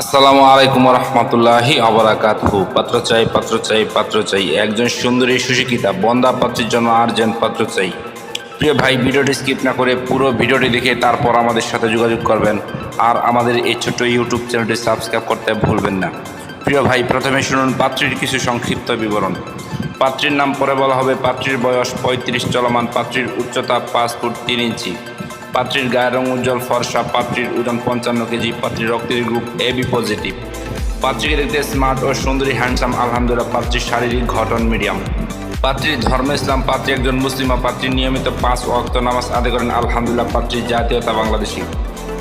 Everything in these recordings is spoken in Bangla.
আসসালামু আলাইকুম রহমতুল্লাহি আবরাকাতহু। পাত্র চাই পাত্র চাই পাত্র চাই। একজন সুন্দরী সুশিক্ষিতা, বন্দা পাত্রের জন্য আর্জেন্ট পাত্র চাই। প্রিয় ভাই, ভিডিওটি স্কিপ না করে পুরো ভিডিওটি দেখে তারপর আমাদের সাথে যোগাযোগ করবেন। আর আমাদের এই ছোট্ট ইউটিউব চ্যানেলটি সাবস্ক্রাইব করতে ভুলবেন না। প্রিয় ভাই, প্রথমে শুনুন পাত্রীর কিছু সংক্ষিপ্ত বিবরণ। পাত্রীর নাম পরে বলা হবে, পাত্রীর বয়স পঁয়ত্রিশ, চলমান পাত্রীর উচ্চতা পাঁচ ফুট তিন ইঞ্চি। পাত্রীর গায়ের রং উজ্জ্বল, ফর্সা, পাত্রীর ওজন পঞ্চান্ন কেজি, পাত্রীর রক্তের গ্রুপ এ বি পজিটিভ। পাত্রীকে দেখতে স্মার্ট ও সুন্দরী, হ্যান্ডসাম, আলহামদুলিল্লাহ, পাত্রীর শারীরিক ঘটন মিডিয়াম। পাত্রীর ধর্ম ইসলাম, পাত্রী একজন মুসলিমা পাত্রী নিয়মিত পাঁচ ওয়াক্ত নামাজ আদায় করেন, আলহামদুলিল্লাহ, পাত্রীর জাতীয়তা বাংলাদেশি।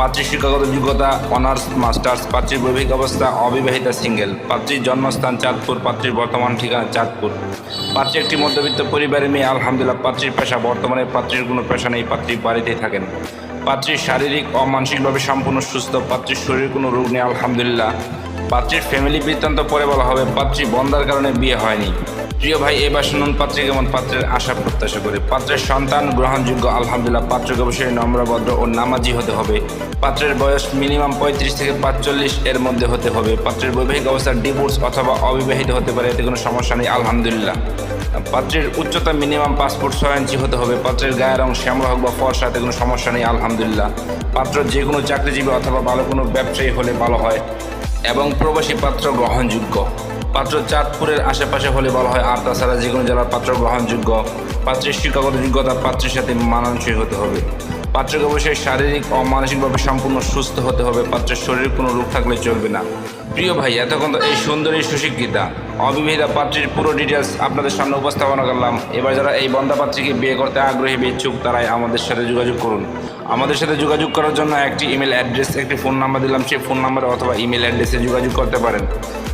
পাত্রীর শিক্ষাগত যোগ্যতা, অনার্স, মাস্টার্স, পাত্রীর বৈবাহিক অবস্থা, অবিবাহিতা সিঙ্গেল। পাত্রীর জন্মস্থান চাঁদপুর, পাত্রীর বর্তমান ঠিকানা চাঁদপুর। পাত্রী একটি মধ্যবিত্ত পরিবারের মেয়ে, আলহামদুলিল্লাহ, পাত্রীর পেশা বর্তমানে পাত্রীর কোনো পেশা নেই, পাত্রী বাড়িতেই থাকেন। পাত্রীর শারীরিক ও মানসিকভাবে সম্পূর্ণ সুস্থ, পাত্রীর শরীরে কোনো রোগ নেই, আলহামদুলিল্লাহ। পাত্রীর ফ্যামিলি বৃত্তান্ত পরে বলা হবে, পাত্রী বন্দার কারণে বিয়ে হয়নি। প্রিয় ভাই, এবার শুনুন পাত্রী কেমন পাত্রের আশা প্রত্যাশা করে। পাত্রের সন্তান, গ্রহণযোগ্য, আলহামদুলিল্লাহ, পাত্রকে অবশ্যই নম্রভদ্র ও নামাজি হতে হবে। পাত্রের বয়স মিনিমাম পঁয়ত্রিশ থেকে পাঁচচল্লিশ এর মধ্যে হতে হবে। পাত্রের বৈবাহিক অবস্থা ডিভোর্স অথবা অবিবাহিত হতে পারে, এতে কোনো সমস্যা নেই, আলহামদুলিল্লাহ। পাত্রের উচ্চতা মিনিমাম পাসপোর্ট ছয় ইঞ্চি হতে হবে। পাত্রের গায়ের রং শ্যামলা হোক বা ফর্সা, এতে কোনো সমস্যা নেই, আলহামদুলিল্লাহ। পাত্র যে কোনো চাকরিজীবী অথবা ভালো কোনো ব্যবসায়ী হলে ভালো হয়। এবং প্রবাসী পাত্র গ্রহণযোগ্য। পাত্র চাঁদপুরের আশেপাশে হলে বলা হয়, আর তাছাড়া যে কোনো জেলার পাত্র গ্রহণযোগ্য। পাত্রের শিক্ষাগত যোগ্যতা পাত্রের সাথে মানানসই হতে হবে। পাত্রকে অবশ্যই শারীরিক ও মানসিকভাবে সম্পূর্ণ সুস্থ হতে হবে। পাত্রের শরীরে কোনো রোগ থাকলে চলবে না। প্রিয় ভাই, এতক্ষণ তো এই সুন্দরী সুশিক্ষিতা। অবিবাহিতা পাত্রীর পুরো ডিটেলস আপনাদের সামনে উপস্থাপনা করলাম। এবার যারা এই বন্দা পাত্রীকে বিয়ে করতে আগ্রহী ইচ্ছুক তারাই আমাদের সাথে যোগাযোগ করুন। আমাদের সাথে যোগাযোগ করার জন্য একটি ইমেল অ্যাড্রেস একটি ফোন নাম্বার দিলাম। সেই ফোন নাম্বারে অথবা ইমেল অ্যাড্রেসে যোগাযোগ করতে পারেন।